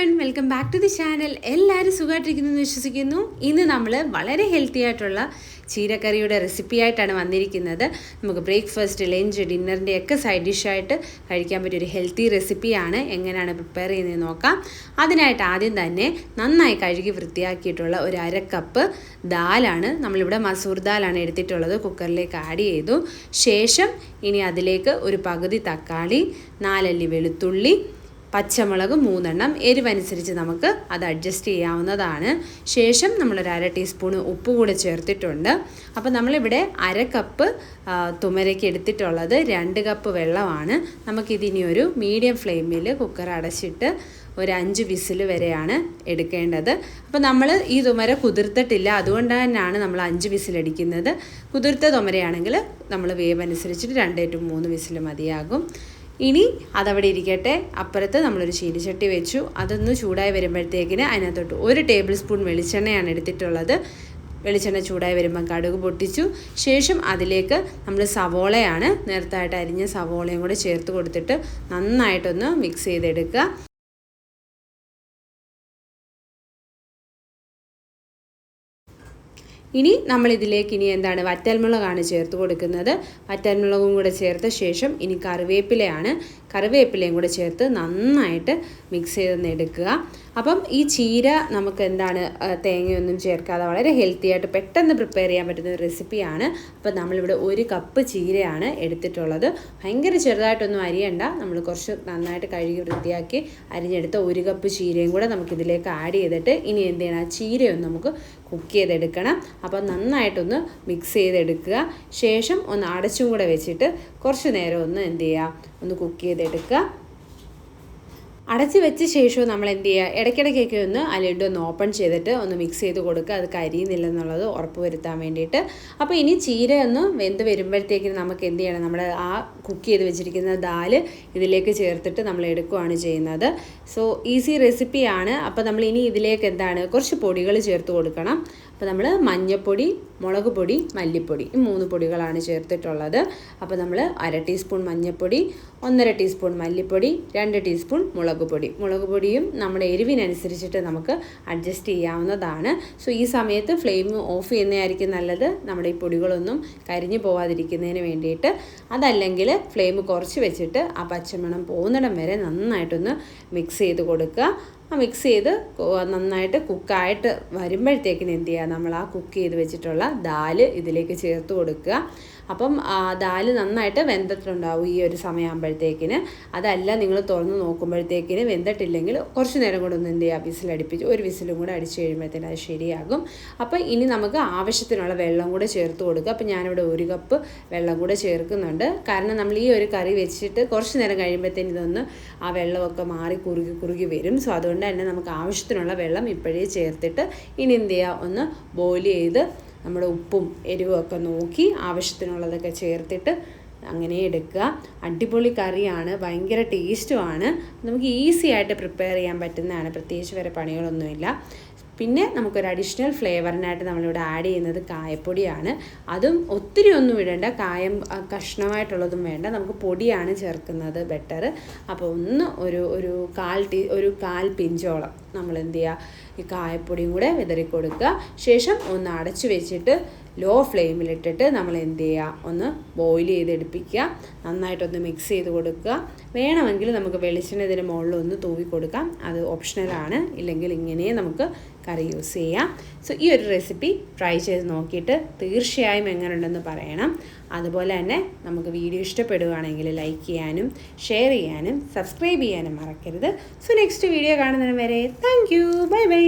Welcome back to the channel എല്ലാവരും സുഖമായിട്ടിരിക്കുന്നു എന്ന് വിശ്വസിക്കുന്നു. ഇന്ന് നമ്മൾ വളരെ ഹെൽത്തി ആയിട്ടുള്ള ചീരക്കറിയുടെ റെസിപ്പി ആയിട്ടാണ് വന്നിരിക്കുന്നത്. നമുക്ക് ബ്രേക്ക്ഫാസ്റ്റ് ലഞ്ച് ഡിന്നറിന്റെ ഒക്കെ സൈഡ് ഡിഷായിട്ട് കഴിക്കാൻ പറ്റിയ ഒരു ഹെൽത്തി റെസിപ്പിയാണ് എങ്ങനെയാണ് പ്രിപ്പയർ ചെയ്യുന്നത് നോക്കാം. അതിനായിട്ട് ആദ്യം തന്നെ നന്നായി കഴുകി വൃത്തിയാക്കിയിട്ടുള്ള ഒരു അര കപ്പ് ദാലാണ് നമ്മളിവിടെ മസൂർ ദാലാണ് എടുത്തിട്ടുള്ളത്. കുക്കറിലേക്ക് ആഡ് ചെയ്തു. ശേഷം ഇനി അതിലേക്ക് ഒരു പകുതി തക്കാളി നാലല്ലി വെളുത്തുള്ളി പച്ചമുളക് മൂന്നെണ്ണം എരിവനുസരിച്ച് നമുക്ക് അത് അഡ്ജസ്റ്റ് ചെയ്യാവുന്നതാണ്. ശേഷം നമ്മളൊരു അര ടീസ്പൂൺ ഉപ്പ് കൂടെ ചേർത്തിട്ടുണ്ട്. അപ്പോൾ നമ്മളിവിടെ അര കപ്പ് തുമരയ്ക്ക് എടുത്തിട്ടുള്ളത് രണ്ട് കപ്പ് വെള്ളമാണ്. നമുക്കിതിനി ഒരു മീഡിയം ഫ്ലെയിമിൽ കുക്കർ അടച്ചിട്ട് ഒരു അഞ്ച് വിസിൽ വരെയാണ് എടുക്കേണ്ടത്. അപ്പോൾ നമ്മൾ ഈ തുമര കുതിർത്തിട്ടില്ല. അതുകൊണ്ട് തന്നെയാണ് നമ്മൾ അഞ്ച് വിസിലടിക്കുന്നത് കുതിർത്ത തുമരയാണെങ്കിൽ നമ്മൾ വേവ് അനുസരിച്ചിട്ട് രണ്ട് ടു മൂന്ന് വിസിൽ മതിയാകും. ഇനി അതവിടെ ഇരിക്കട്ടെ. അപ്പുറത്ത് നമ്മളൊരു ചീനിച്ചട്ടി വെച്ചു. അതൊന്ന് ചൂടായി വരുമ്പോഴത്തേക്കിന് അതിനകത്തോട്ട് ഒരു ടേബിൾ സ്പൂൺ വെളിച്ചെണ്ണയാണ് എടുത്തിട്ടുള്ളത്. വെളിച്ചെണ്ണ ചൂടായി വരുമ്പം കടുക് പൊട്ടിച്ചു. ശേഷം അതിലേക്ക് നമ്മൾ സവോളയാണ് നേരത്തായിട്ട് അരിഞ്ഞ സവോളയും കൂടെ ചേർത്ത് കൊടുത്തിട്ട് നന്നായിട്ടൊന്ന് മിക്സ് ചെയ്തെടുക്കുക. ഇനി നമ്മളിതിലേക്ക് ഇനി എന്താണ് വറ്റൽമുളകാണ് ചേർത്ത് കൊടുക്കുന്നത്. വറ്റൽമുളകും കൂടെ ചേർത്ത ശേഷം ഇനി കറിവേപ്പിലയാണ് കറിവേപ്പിലയും കൂടെ ചേർത്ത് നന്നായിട്ട് മിക്സ് ചെയ്തൊന്ന് എടുക്കുക അപ്പം ഈ ചീര നമുക്ക് എന്താണ് തേങ്ങയൊന്നും ചേർക്കാതെ വളരെ ഹെൽത്തി ആയിട്ട് പെട്ടെന്ന് പ്രിപ്പയർ ചെയ്യാൻ പറ്റുന്ന ഒരു റെസിപ്പിയാണ് അപ്പം നമ്മളിവിടെ ഒരു കപ്പ് ചീരയാണ് എടുത്തിട്ടുള്ളത്. ഭയങ്കര ചെറുതായിട്ടൊന്നും അരിയണ്ട. നമ്മൾ കുറച്ച് നന്നായിട്ട് കഴുകി വൃത്തിയാക്കി അരിഞ്ഞെടുത്ത ഒരു കപ്പ് ചീരയും കൂടെ നമുക്കിതിലേക്ക് ആഡ് ചെയ്തിട്ട് ഇനി എന്ത് ചെയ്യണം ആ ചീരയൊന്ന് നമുക്ക് കുക്ക് ചെയ്തെടുക്കണം. അപ്പം നന്നായിട്ടൊന്ന് മിക്സ് ചെയ്തെടുക്കുക. ശേഷം ഒന്ന് അടച്ചും കൂടെ വെച്ചിട്ട് കുറച്ച് നേരം ഒന്ന് എന്ത് ചെയ്യുക ഒന്ന് കുക്ക് ചെയ്തെടുക്കുക. അടച്ച് വെച്ച ശേഷവും നമ്മൾ എന്ത് ചെയ്യുക? ഇടയ്ക്കിടയ്ക്കൊക്കെ ഒന്ന് ആ ഒന്ന് ഓപ്പൺ ചെയ്തിട്ട് ഒന്ന് മിക്സ് ചെയ്ത് കൊടുക്കുക. അത് കരിയുന്നില്ലെന്നുള്ളത് ഉറപ്പ് വരുത്താൻ വേണ്ടിയിട്ട്. അപ്പോൾ ഇനി ചീര ഒന്ന് വെന്ത് വരുമ്പോഴത്തേക്കിന് നമുക്ക് എന്ത് ചെയ്യണം? നമ്മൾ ആ കുക്ക് ചെയ്ത് വെച്ചിരിക്കുന്ന ദാൽ ഇതിലേക്ക് ചേർത്തിട്ട് നമ്മൾ എടുക്കുകയാണ് ചെയ്യുന്നത്. സോ ഈസി റെസിപ്പിയാണ് അപ്പോൾ നമ്മൾ ഇനി ഇതിലേക്ക് എന്താണ്? കുറച്ച് പൊടികൾ ചേർത്ത് കൊടുക്കണം. അപ്പോൾ നമ്മൾ മഞ്ഞൾപ്പൊടി മുളക് പൊടി മല്ലിപ്പൊടി ഈ മൂന്ന് പൊടികളാണ് ചേർത്തിട്ടുള്ളത്. അപ്പോൾ നമ്മൾ അര ടീസ്പൂൺ മഞ്ഞൾപ്പൊടി ഒന്നര ടീസ്പൂൺ മല്ലിപ്പൊടി രണ്ട് ടീസ്പൂൺ മുളക് പൊടി മുളക് പൊടിയും നമ്മുടെ എരിവിനനുസരിച്ചിട്ട് നമുക്ക് അഡ്ജസ്റ്റ് ചെയ്യാവുന്നതാണ്. സോ ഈ സമയത്ത് ഫ്ലെയിം ഓഫ് ചെയ്യുന്നതായിരിക്കും നല്ലത്. നമ്മുടെ ഈ പൊടികളൊന്നും കരിഞ്ഞു പോവാതിരിക്കുന്നതിന് വേണ്ടിയിട്ട്. അതല്ലെങ്കിൽ ഫ്ലെയിം കുറച്ച് വെച്ചിട്ട് ആ പച്ചമണം പോകുന്നിടം വരെ നന്നായിട്ടൊന്ന് മിക്സ് ചെയ്ത് കൊടുക്കുക. ആ മിക്സ് ചെയ്ത് നന്നായിട്ട് കുക്കായിട്ട് വരുമ്പോഴത്തേക്കിന് എന്ത് ചെയ്യുക? നമ്മൾ ആ കുക്ക് ചെയ്ത് വെച്ചിട്ടുള്ള ദാൽ ഇതിലേക്ക് ചേർത്ത് കൊടുക്കുക. അപ്പം ദാൽ നന്നായിട്ട് വെന്തിട്ടുണ്ടാവും ഈ ഒരു സമയമാകുമ്പോഴത്തേക്കിന് അതല്ല നിങ്ങൾ തുറന്ന് നോക്കുമ്പോഴത്തേക്കിന് വെന്തിട്ടില്ലെങ്കിൽ കുറച്ച് നേരം കൂടെ ഒന്ന് എന്ത് ചെയ്യുക? വിസിലടിപ്പിച്ച് ഒരു വിസിലും കൂടെ അടിച്ച് കഴിയുമ്പോഴത്തേന് അത് ശരിയാകും. അപ്പം ഇനി നമുക്ക് ആവശ്യത്തിനുള്ള വെള്ളം കൂടെ ചേർത്ത് കൊടുക്കുക. അപ്പോൾ ഞാനിവിടെ ഒരു കപ്പ് വെള്ളം കൂടെ ചേർക്കുന്നുണ്ട്. കാരണം നമ്മൾ ഈ ഒരു കറി വെച്ചിട്ട് കുറച്ച് നേരം കഴിയുമ്പോഴത്തേന് ഇതൊന്ന് ആ വെള്ളമൊക്കെ മാറി കുറുകി കുറുകി വരും. സോ അതുകൊണ്ട് തന്നെ നമുക്ക് ആവശ്യത്തിനുള്ള വെള്ളം ഇപ്പോഴേ ചേർത്തിട്ട് ഇനി എന്ത് ചെയ്യുക? ഒന്ന് ബോയിൽ ചെയ്ത് നമ്മുടെ ഉപ്പും എരിവും ഒക്കെ നോക്കി ആവശ്യത്തിനുള്ളതൊക്കെ ചേർത്തിട്ട് അങ്ങനെ എടുക്കുക. അടിപൊളി കറിയാണ് ഭയങ്കര ടേസ്റ്റുമാണ് നമുക്ക് ഈസി ആയിട്ട് പ്രിപ്പയർ ചെയ്യാൻ പറ്റുന്നതാണ്. പ്രത്യേകിച്ച് വേറെ പണികളൊന്നുമില്ല. പിന്നെ നമുക്കൊരു അഡീഷണൽ ഫ്ലേവറിനായിട്ട് നമ്മളിവിടെ ആഡ് ചെയ്യുന്നത് കായപ്പൊടിയാണ്. അതും ഒത്തിരി ഒന്നും ഇടേണ്ട. കായം കഷ്ണമായിട്ടുള്ളതും വേണ്ട. നമുക്ക് പൊടിയാണ് ചേർക്കുന്നത് ബെറ്റർ അപ്പോൾ ഒന്ന് ഒരു ഒരു കാൽ ടീ ഒരു കാൽ പിഞ്ചോളം നമ്മൾ എന്ത് ചെയ്യുക ഈ കായപ്പൊടിയും കൂടെ വിതറി കൊടുക്കുക. ശേഷം ഒന്ന് അടച്ചു വെച്ചിട്ട് ലോ ഫ്ലെയിമിലിട്ടിട്ട് നമ്മൾ എന്ത് ചെയ്യുക ഒന്ന് ബോയിൽ ചെയ്തെടുപ്പിക്കുക. നന്നായിട്ടൊന്ന് മിക്സ് ചെയ്ത് കൊടുക്കുക. വേണമെങ്കിൽ നമുക്ക് വെളിച്ചെണ്ണ ഇതിന് മുകളിൽ ഒന്ന് തൂവി കൊടുക്കാം. അത് ഓപ്ഷണലാണ് ഇല്ലെങ്കിൽ ഇങ്ങനെ നമുക്ക് കറി യൂസ് ചെയ്യാം. സോ ഈ ഒരു റെസിപ്പി ട്രൈ ചെയ്ത് നോക്കിയിട്ട് തീർച്ചയായും എങ്ങനെയുണ്ടെന്ന് പറയണം. അതുപോലെ തന്നെ നമുക്ക് വീഡിയോ ഇഷ്ടപ്പെടുകയാണെങ്കിൽ ലൈക്ക് ചെയ്യാനും ഷെയർ ചെയ്യാനും സബ്സ്ക്രൈബ് ചെയ്യാനും മറക്കരുത്. സോ നെക്സ്റ്റ് വീഡിയോ കാണുന്നതിന് വരെ താങ്ക് യു ബൈ ബൈ